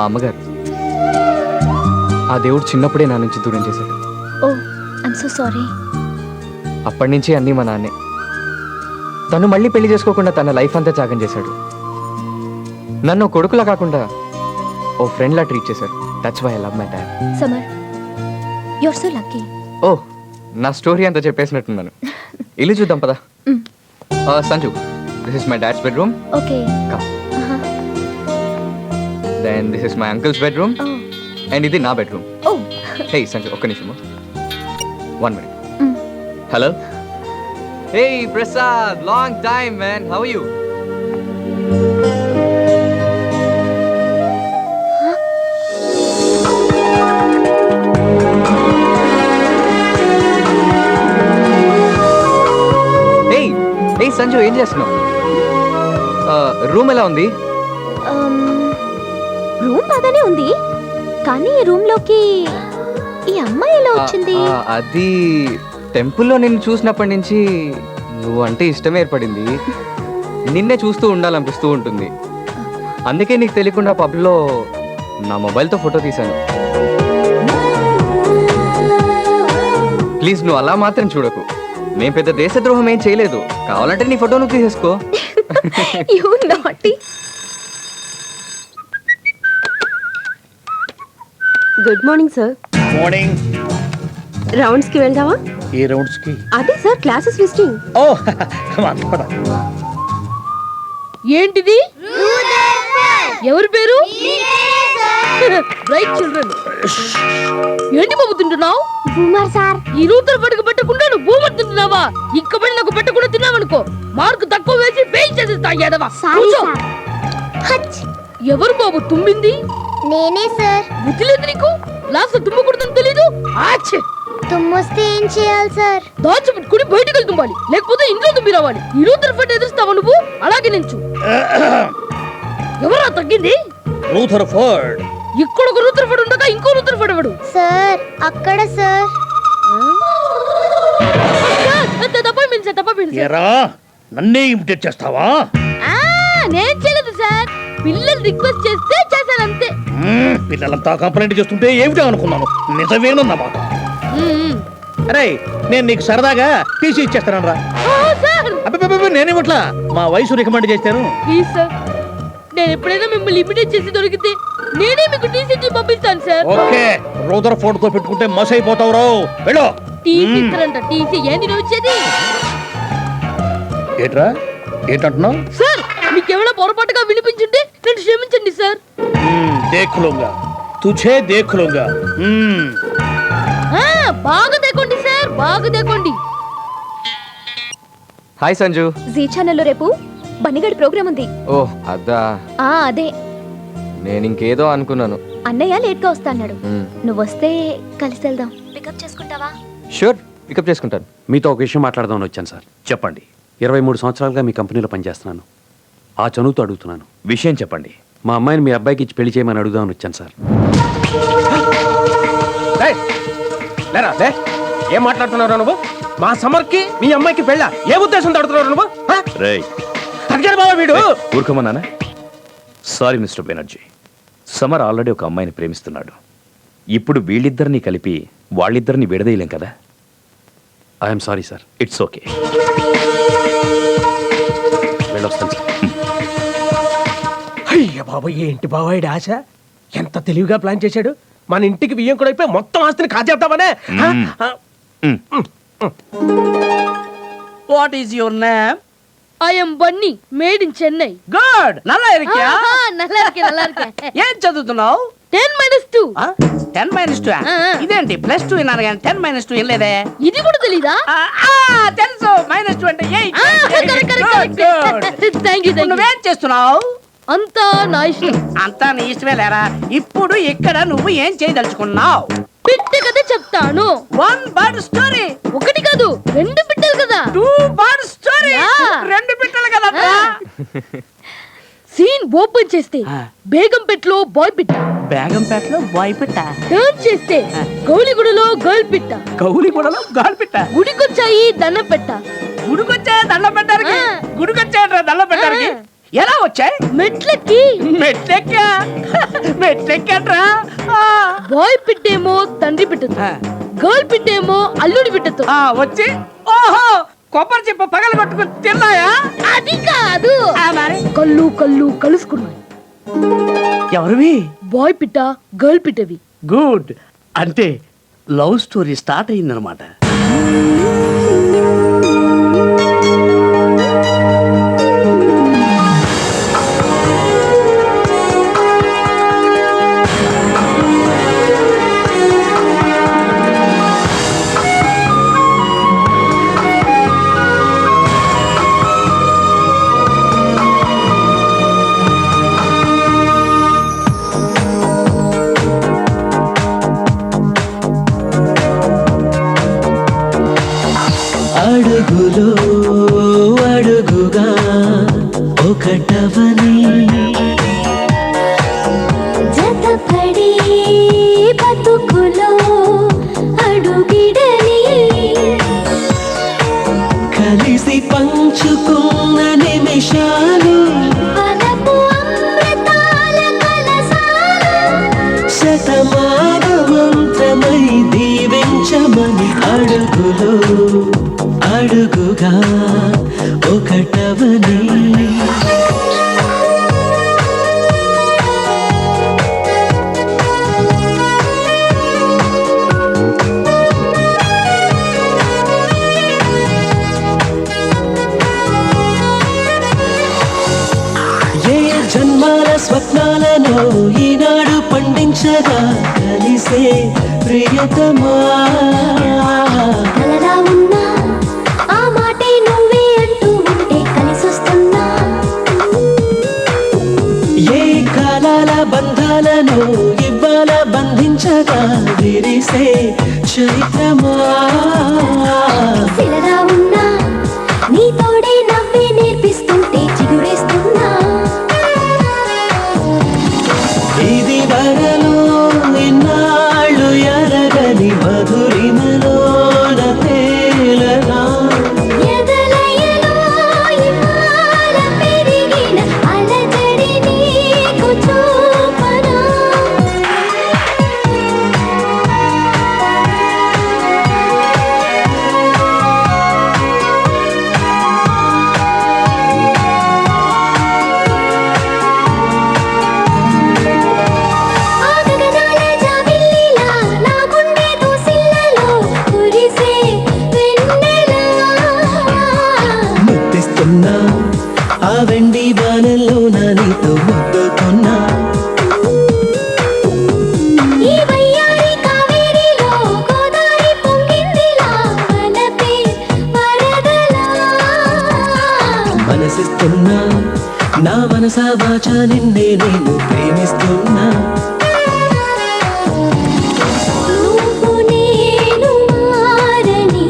మా అమ్మగారు. ఆ దేవుడు చిన్నప్పుడే నా నుంచి దూరం చేశాడు. ఓ ఐమ్ సో సారీ అప్పటి నుంచి అన్నీ మా నాన్నే. తను మళ్ళీ పెళ్ళి చేసుకోకుండా తన లైఫ్ అంతా త్యాగం చేశాడు. నన్ను కొడుకులా కాకుండా ఓ ఫ్రెండ్లా ట్రీట్ చేశాడు. That's why I love my dad Samar you're so lucky ఓ నా స్టోరీ అంతా చెప్పేసినట్టున్నాను. ఇల్లు చూద్దాం పదా. Sanju this is my dad's bedroom okay come then this is my uncle's bedroom and ఇది నా బెడ్రూమ్ ఓ హే సంజు ఒక్క నిమిషము one minute. Hello hey Prasad long time man how you Sanju ఏం చేస్తున్నావు? రూమ్ ఎలా ఉంది? రూమ్ బాగానే ఉంది. కానీ ఈ రూమ్లోకి ఈ అమ్మాయి ఎలా వచ్చింది. ఆ, అది టెంపుల్లో నిన్ను చూసినప్పటి నుంచి నువ్వు అంటే ఇష్టం ఏర్పడింది. నిన్నే చూస్తూ ఉండాలనిపిస్తూ ఉంటుంది. అందుకే నీకు తెలియకుండా పబ్లో నా మొబైల్తో ఫోటో తీశాను. ప్లీజ్ నువ్వు అలా మాత్రం చూడకు. మేము పెద్ద దేశద్రోహం ఏం చేయలేదు. కావాలంటే నీ ఫోటో నువ్వు తీసేసుకో. You naughty good morning sir. Morning. రౌండ్స్కి వెళ్దామా? ఏ రౌండ్స్కి అదే సార్ క్లాసెస్ విజిటింగ్. ఓ. ఏంటిది? ఎవరి పేరు? రైట్ చిల్డ్రన్ ఏంటి బాబు తింటున్నావు? Boomer sir. ఈ నూతన పట్టుకు పెట్టకుండా నువ్వు భూమర్ తింటున్నావా? ఇంక పడి నాకు పెట్టకుండా తిన్నావనుకో మార్కు తక్కువ వేసి ఫెయిల్ చేసేస్తా ఎదవా ఎవరు బాబు తుమ్మింది? నేనే సార్. బుద్ధి లేదు నీకు లాస్ట్ తుమ్మకూడదని తెలీదు? ఆచ్ తుమ్మొస్తే ఏం చేయాలి సార్? దాచిపెట్టుకుని బయటికి వెళ్తూ తుమ్మాలి లేకపోతే ఇంట్లో తుమ్మి రావాలి. ఈ నూతన పట్టు ఎదురుస్తావా నువ్వు? అలాగే నించు ఎవరా తగ్గింది? Rutherford. ఇక్కడ ఒక పడి ఉండగా ఇంకో నూతన పడవాడు సార్ అక్కడ సార్. తప్పైపోయింది సార్ తప్పైపోయింది సార్ ఎరా నన్నే ఇమిటేట్ చేస్తావా? ఆ, నేను చేయలేదు సార్. పిల్లలు రిక్వెస్ట్ చేస్తే పిల్లలంతా కంప్లైంట్ చేస్తుంటే ఏమిటో అనుకున్నాను. నిజమేనన్నమాట. అరే నేను నీకు సరదాగా టీసీ ఇచ్చేస్తాను రా. నేనేమట్లా మా వయసు రికమెండ్ చేస్తాను. నేను ఎప్పుడైనా మిమ్మల్ని ఇమిటేట్ చేసి దొరికితే నేనే మీకు టీసీ పంపిస్తాను సార్. ఓకే రూథర్ ఫోర్డ్తో పెట్టుకుంటే మస్ అయిపోతావు రావు వెళ్ళు. టీసీ ఇస్తారంట. టీసీ ఏంది నువ్వు వచ్చేది ఏట్రా? ఏంటంటున్నావు? సార్ మీకు ఏమైనా పొరపాటుగా వినిపించుంటే నన్ను క్షమించండి సార్. మ్మ్, దేఖులుంగా. తుఝే బాగా దేకోండి సార్ బాగా దేకోండి హాయ్ సంజు. జీ ఛానల్లో రేపు బన్నిగడి ప్రోగ్రామ్ ఉంది. ఓ అద్దా. ఆ అదే. నేను ఇంకేదో అనుకున్నాను. అన్నయ్య లేట్గా వస్తా అన్నాడు మ్మ్. నువ్వు వస్తే కలిసి వెళ్దాం. పికప్ చేసుకుంటావా? షూర్ పికప్ చేసుకుంటాను. మీతో ఒక విషయం మాట్లాడదామని వచ్చాను సార్. చెప్పండి. ఇరవై మూడు సంవత్సరాలుగా మీ కంపెనీలో పనిచేస్తున్నాను. ఆ చనువుతో అడుగుతున్నాను. విషయం చెప్పండి. మా అమ్మాయిని మీ అబ్బాయికి ఇచ్చి పెళ్ళి చేయమని అడుగుదామని వచ్చాను సార్. లేరా? లే! ఏం మాట్లాడుతున్నావు నువ్వు? మా సమర్కి మీ అమ్మాయికి పెళ్ళ? ఏ ఉద్దేశం తడుతున్నావు నువ్వు? హ? బాబా వీడు! ఊరుకోమన్నానా? Sorry mister Banerjee. Samar already ఒక అమ్మాయిని ప్రేమిస్తున్నాడు. ఇప్పుడు వీళ్ళిద్దరిని కలిపి వాళ్ళిద్దరిని విడదీయలేం కదా? I'm sorry sir. It's okay. బాబాయ్ ఏంటి బాబాయ్ ఆశ? ఎంత తెలివిగా ప్లాన్ చేశాడు? మన ఇంటికి బియ్యం కూడా అయిపోయి మొత్తం ఆస్తిని కాజేద్దామనే? What is your name I'm Bunny made in Chennai good నల్లా ఇరికియా నల్లా ఇరికే నల్లా ఇరికే ఏం చదువుతున్నావు? Ten minus two ten minus two ఇదేంటి ప్లస్ టూ విన్నాను కానీ టెన్ మైనస్ టూ వెళ్ళేదే ఇది కూడా తెలీదా? తెలుసు. మైనస్ టూ అంటే ఏ థ్యాంక్ యూ నువ్వేం చేస్తున్నావు? అంతా నా ఇష్టం. అంతా నీ ఇష్టమే లేరా? ఇప్పుడు ఇక్కడ నువ్వు ఏం చేయదలుచుకున్నావు? పిట్ట కథ చెప్తాను. వన్ బర్డ్ స్టోరీ ఒకటి కాదు రెండు పిట్టలు కదా. Two bird story yeah. రెండు బిడ్డలు కదా సీన్ ఓపెన్ చేస్తే బేగంపేటలో బాయ్ పిట్ట. బేగంపేటలో బాయ్ పిట్ట. టర్న్ చేస్తే గౌలిగూడలో గర్ల్ పిట్ట. గౌలిగూడలో గాలి పిట్ట. గుడికొచ్చాయి దండం పెట్ట. గుడికొచ్చే దండం పెట్టడానికి. ఆ. గుడికొచ్చే దండం పెట్టడానికి. ఆ. ఎలా వచ్చాయి? మెట్లెక్కి. మెట్లెక్కా? మెట్లెక్కట్రా బాయ్ పిట్టేమో తండ్రి పిట్టతో గర్ల్ పిట్టేమో అల్లుడి పిట్టతో వచ్చి. ఓహో! కొబ్బరి చెప్ప పగల కొట్టుకుని తిన్నాయా? అది కాదు. కళ్ళు కళ్ళు కలుసుకున్నాయి. ఎవరివి బాయ్ పిట్ట గర్ల్ పిట్టవి. గుడ్. అంటే లవ్ స్టోరీ స్టార్ట్ అయిందనమాట ఒకటవని. ఏ జన్మాల స్వప్నాలను ఈనాడు పండించగా కలిసే ప్రియతమా? నన్ను ఇవ్వాల బంధించగా విరిసే చైత్రమా మనసిస్తున్నా నా మనసా వాచ నిన్నే నేను ప్రేమిస్తున్నా. నువ్వు నేను మారని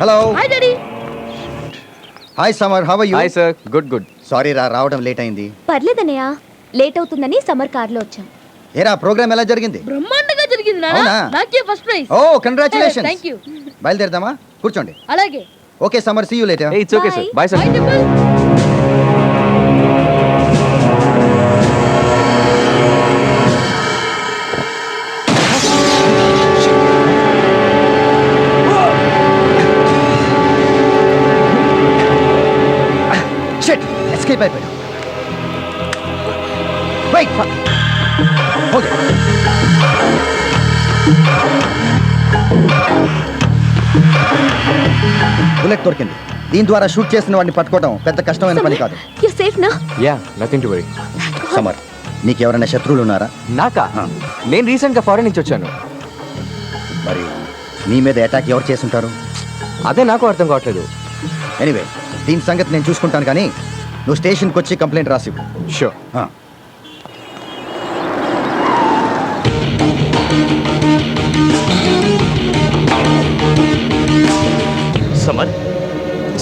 hello hi daddy hi Samar how you hi sir good good sorry రా రావడం లేట్ అయింది. పర్లేదన్నయ్య లేట్ అవుతుందని సమ్మర్ కార్లో వచ్చాం. ఏరా ప్రోగ్రామ్ ఎలా జరిగింది? బ్రహ్మాండంగా జరిగింది నాన్న? నాకే first prize oh congratulation thank you బయలుదేరదామా? కూర్చోండి. అలాగే. Okay Samar see you later it's okay sir bye sir escape అయిపోయా. వెయిట్ ఓకే బుల్లెట్ దొరికింది. దీని ద్వారా షూట్ చేసిన వాడిని పట్టుకోవడం పెద్ద కష్టమైన పని కాదు. యు సేఫ్ నా yeah nothing to worry Samar నీకు ఎవరైనా శత్రువులు ఉన్నారా? నాకా? నేను రీసెంట్గా ఫారెన్ నుంచి వచ్చాను. మరి నీ మీద అటాక్ ఎవరు చేసుంటారు అదే నాకు అర్థం కావట్లేదు. ఎనీవే దీని సంగతి నేను చూసుకుంటాను కానీ నువ్వు స్టేషన్కి వచ్చి కంప్లైంట్ రాసివ్వు. షూర్ ఆ.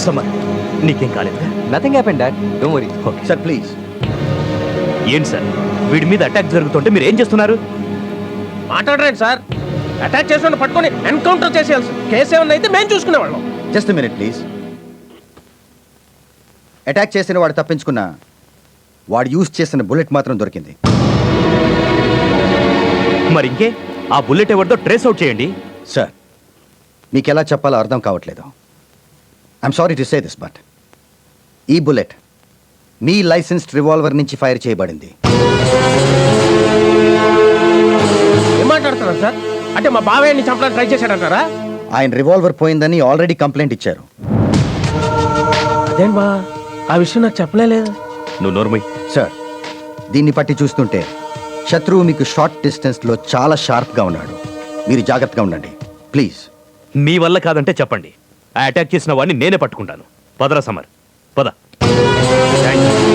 సమర్ నీకేం కాలేదు. Nothing happen dad don't worry okay sir please ఏంటి సార్? వీడి మీద అటాక్ జరుగుతుంటే మీరు ఏం చేస్తున్నారు? మాట్లాడరండి సార్. అటాక్ చేసిన పట్టుకొని ఎన్కౌంటర్ చేసేయాల్సి కేసు ఏమన్నా అయితే మేము చూసుకునేవాళ్ళం జస్ట్ మినిట్ ప్లీజ్ అటాక్ చేసిన వాడు తప్పించుకున్న వాడు యూజ్ చేసిన బుల్లెట్ మాత్రం దొరికింది. మరి ఇంకే ఆ బుల్లెట్ ఎవరిదో ట్రేస్ అవుట్ చేయండి. సార్ మీకు ఎలా చెప్పాలో అర్థం కావట్లేదు. I'm sorry to say this but ఈ బుల్లెట్ మీ లైసెన్స్డ్ రివాల్వర్ నుంచి ఫైర్ చేయబడింది. ఏం మాట్లాడుతున్నారు సార్? అంటే మా బావయ్యని చంపడానికి ట్రై చేశాడంటారా? ఆయన రివాల్వర్ పోయిందని ఆల్రెడీ కంప్లైంట్ ఇచ్చారు. అదేం బా ఆ విషయం నాకు చెప్పలేదు నువ్వు నోర్మై సార్ దీన్ని పట్టి చూస్తుంటే శత్రువు మీకు షార్ట్ డిస్టెన్స్లో చాలా షార్ప్గా ఉన్నాడు. మీరు జాగ్రత్తగా ఉండండి. ప్లీజ్. మీ వల్ల కాదంటే చెప్పండి. ఆ అటాక్ చేసిన వాడిని నేనే పట్టుకుంటాను. పదరా సమర్. పద. థ్యాంక్